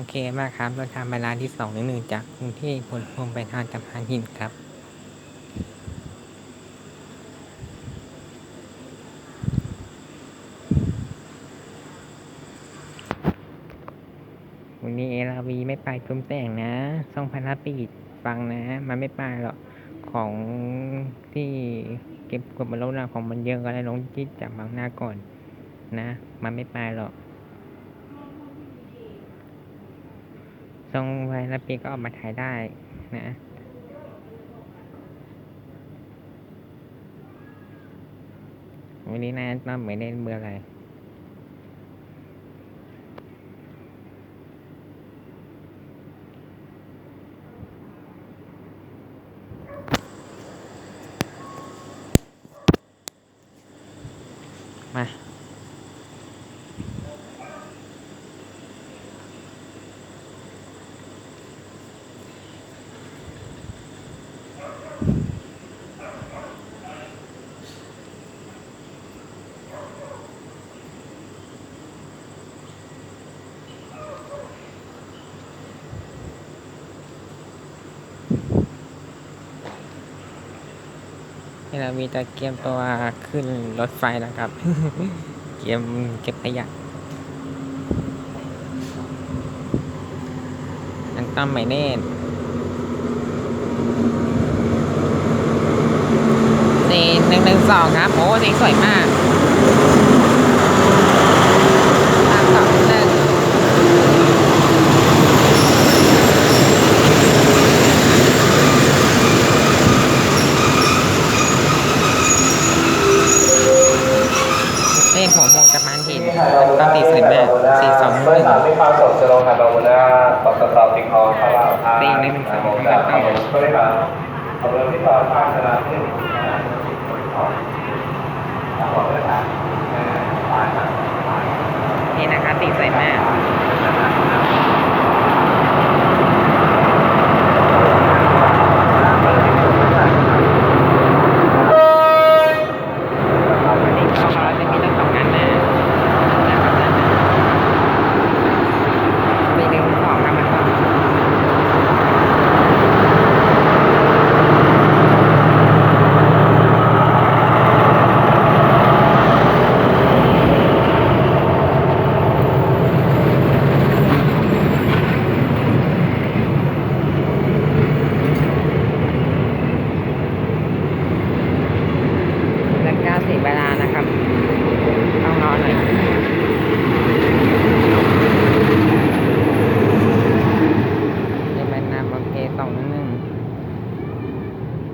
โอเคมากครับเราทำเวลาที่สองหนึ่งหนึ่งจากกรุงเทพผลพงไปทางจำพานหินครับวันนี้เอลาวีไม่ไปทุ่มแต่งนะช่องพันธปีดฟังนะ มันไม่ไปหรอกของที่เก็บกดบนรถนะของมันเยอะก็เลยลงที่จับบางหน้าก่อน นะ มันไม่ไปหรอก ทรงไว้แล้วปีก็ออกมาถ่ายได้นะวันนี้นะน้ำไม่ได้เบื่ออะไรมา ที่เรามีตะเกียมตัวขึ้นรถไฟนะครับ เกียมเก็บขยะอันต้อมไม่แน่นสี่หนึ่งหนึ่งสองครับ โอ้สีสวยมากสามสองหนึ่งเล่นหัวโมงกับมันเห็น ต้อมตีสวยมากสี่สองหนึ่งถามที่ความสดจะลงค่ะบาวนนาตอบสอติคองเข้าราทางตีหนึ่งสองผมจะทำผมช่วยครับเอาเบอร์ที่ต่อทางสนามที่างบอกเลยครับนี่นะคะตีสวยมาก